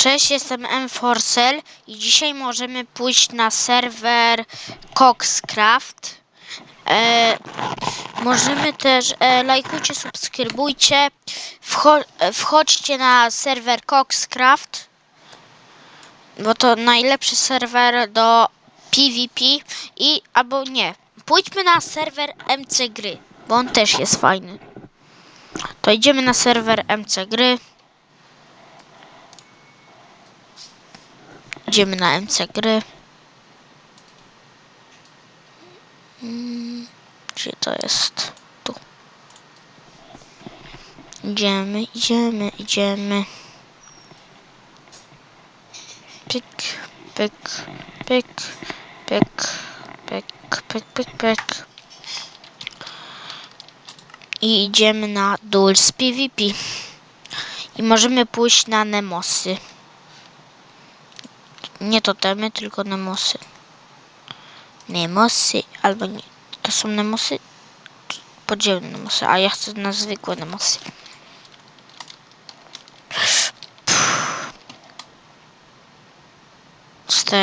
Cześć, jestem Enforcel i dzisiaj możemy pójść na serwer Coxcraft. E, możemy też, e, lajkujcie, subskrybujcie, wcho- e, wchodźcie na serwer Coxcraft, bo to najlepszy serwer do PvP i, albo nie, pójdźmy na serwer MC Gry, bo on też jest fajny. To idziemy na serwer MC Gry. Idziemy na MC gry. Mm, Gdzie to jest? Tu. Idziemy, idziemy, idziemy. Pyk, pyk, pyk, pyk, pyk, pyk, pyk, pyk. I idziemy na Duels PvP. I możemy pójść na Nemosy. Nie totemy, tylko nemosy. Nemosy, albo nie. To są nemosy? Podzielne nemosy, a ja chcę na zwykłe nemosy. To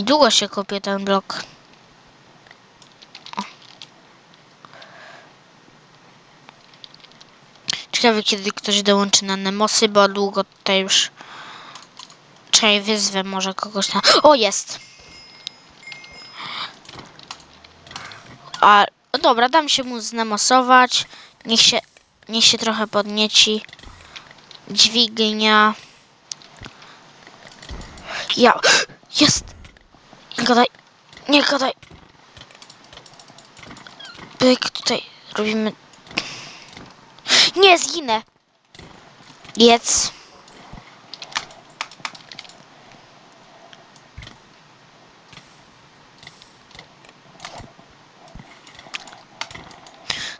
I długo się kopie ten blok. O. Ciekawe kiedy ktoś dołączy na Nemosy, bo długo tutaj już Czekaj, wyzwę może kogoś na... O, jest! A, no dobra, dam się mu znemosować. Niech się, niech się trochę podnieci. Dźwignia. Ja... Jest! Nie gadaj. Nie gadaj. Pyk, tutaj robimy... Nie, zginę. Jedz.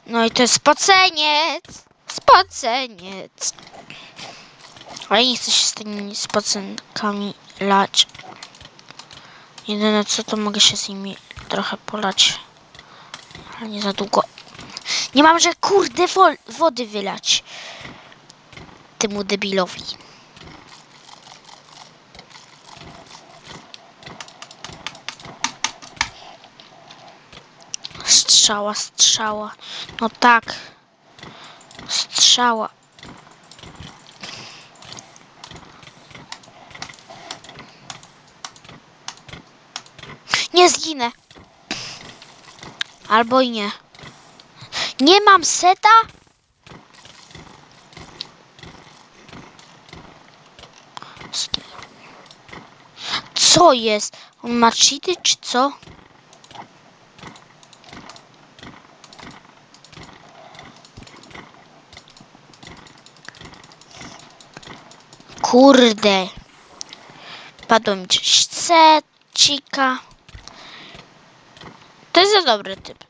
No i to jest spoceniec. Spoceniec. Ale nie chcę się z tymi spocenkami lać. Jedyne co to mogę się z nimi trochę polać. Ale nie za długo. Nie mam, że kurde wody wylać. Temu debilowi. Strzała, strzała. No tak. Strzała. Nie zginę. Albo i nie. Nie mam seta? Co jest? On ma cheaty czy co? Kurde. Padło mi coś secika. To jest dobry typ.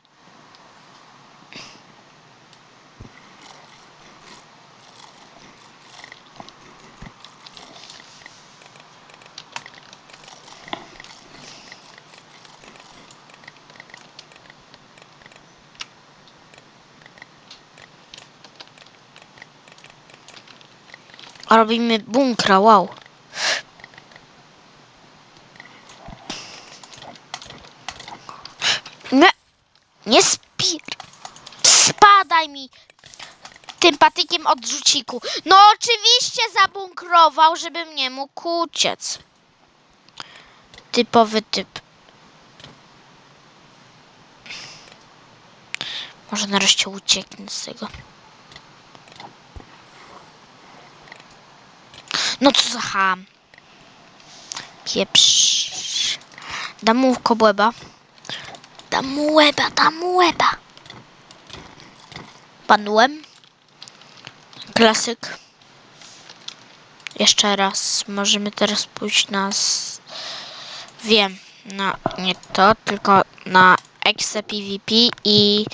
Robimy bunkra, wow. Nie, nie spir... Spadaj mi tym patykiem od rzuciku. No oczywiście zabunkrował, żebym nie mógł uciec. Typowy typ. Może nareszcie ucieknę z tego. No co za ham. Pieprz. Dam mu kobłęba. Dam mu łeba, dam mu łeba. Padłem. Klasyk. Jeszcze raz. Możemy teraz pójść na... Wiem. Na... Nie to, tylko na Exe PvP i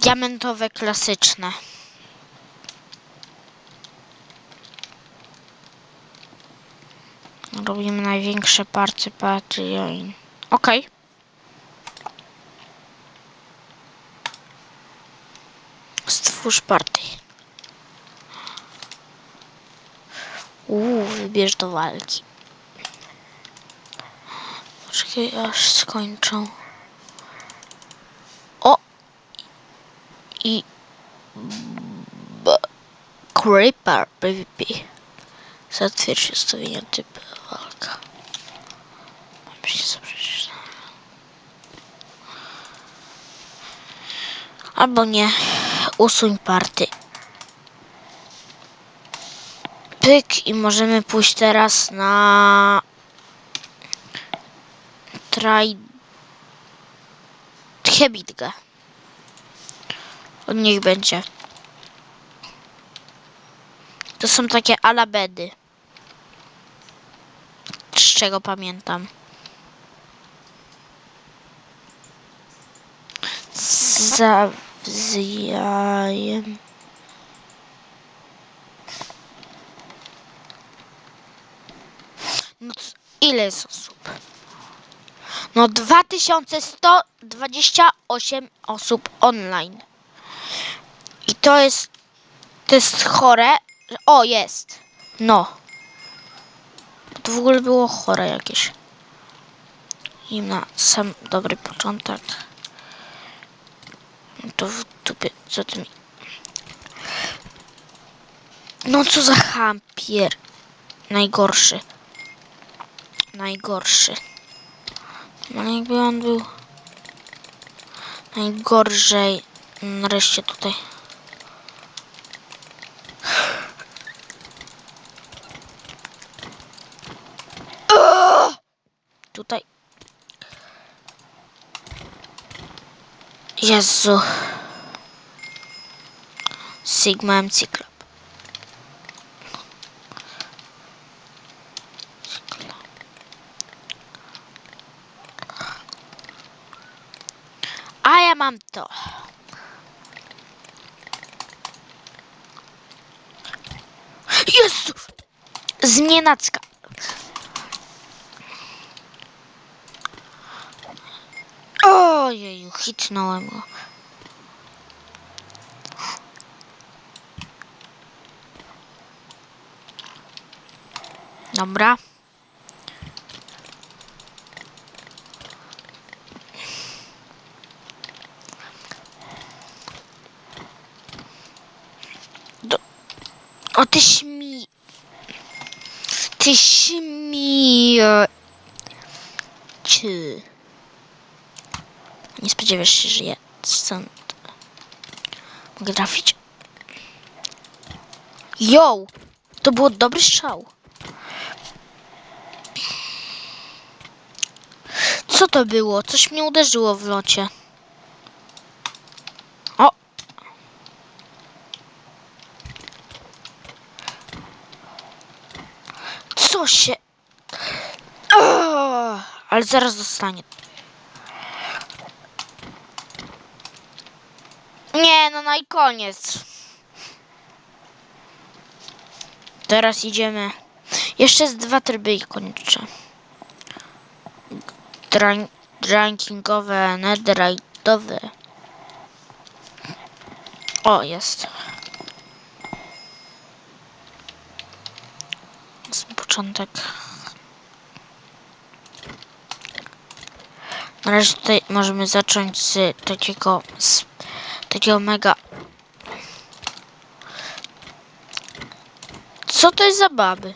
diamentowe klasyczne. Robimy największe party Patreon. Okej. Stwórz party. Uuu, wybierz do walki. Poczekaj, aż skończą. O! I... B... Creeper PvP. Zatwierdź ustawienia typu walka. Mam się zaprzeczyć. Albo nie. Usuń party. Pyk i możemy pójść teraz na Traj. Od nich będzie. To są takie alabedy. Z czego pamiętam. Zawzijajem. No, ile jest osób? No 2128 osób online. I to jest to jest chore. O, jest. No. To w ogóle było chore jakieś. I na sam dobry początek. To w dupie, co ty mi... No co za hampier. Najgorszy. Najgorszy. No jakby on był najgorzej. Nareszcie tutaj. Tutaj. Jezu. Sigma MC mam to. Jezu! Znienacka. Ojeju, hitnąłem go. Dobra. Ty śmi... Ty śmi... Czy... Nie spodziewasz się, że ja stąd mogę trafić. Yo! To był dobry strzał. Co to było? Coś mnie uderzyło w locie. O! Co się... O! Ale zaraz dostanie. Nie, no na i koniec. Teraz idziemy. Jeszcze z dwa tryby i kończę. Dran- Drankingowe, netherite'owe. O, jest. Z początek. Na razie tutaj możemy zacząć z takiego, z takiego mega... Co to jest za baby?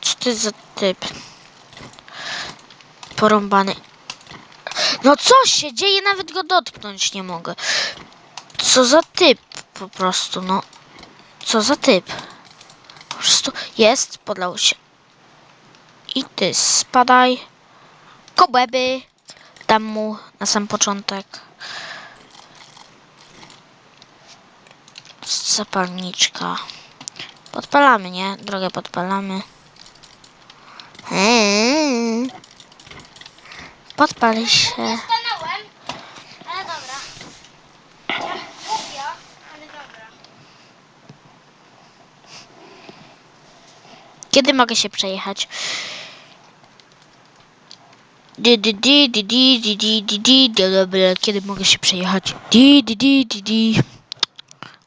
Co to jest za typ? Porąbany. No co się dzieje? Nawet go dotknąć nie mogę. Co za typ po prostu, no. Co za typ? Po prostu jest, podlał się. I ty spadaj. Kobłęby. Dam mu na sam początek. Zapalniczka. Podpalamy, nie? Drogę podpalamy. Eee. Podpali się. Kiedy mogę się przejechać? Di, di, di, di, di, di, di, di, di, dobra, kiedy mogę się przejechać? Di, di, di, di, di.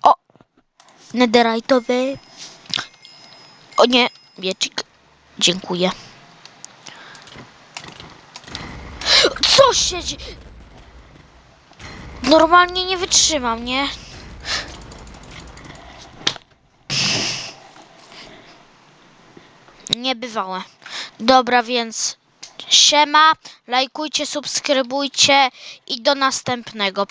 O! Netherite'owy. O nie, wiecznik. Dziękuję. Co się Normalnie nie wytrzymam, nie? Niebywałe. Dobra, więc siema, lajkujcie, subskrybujcie i do następnego.